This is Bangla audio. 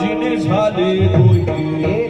জিনিস হালে তুই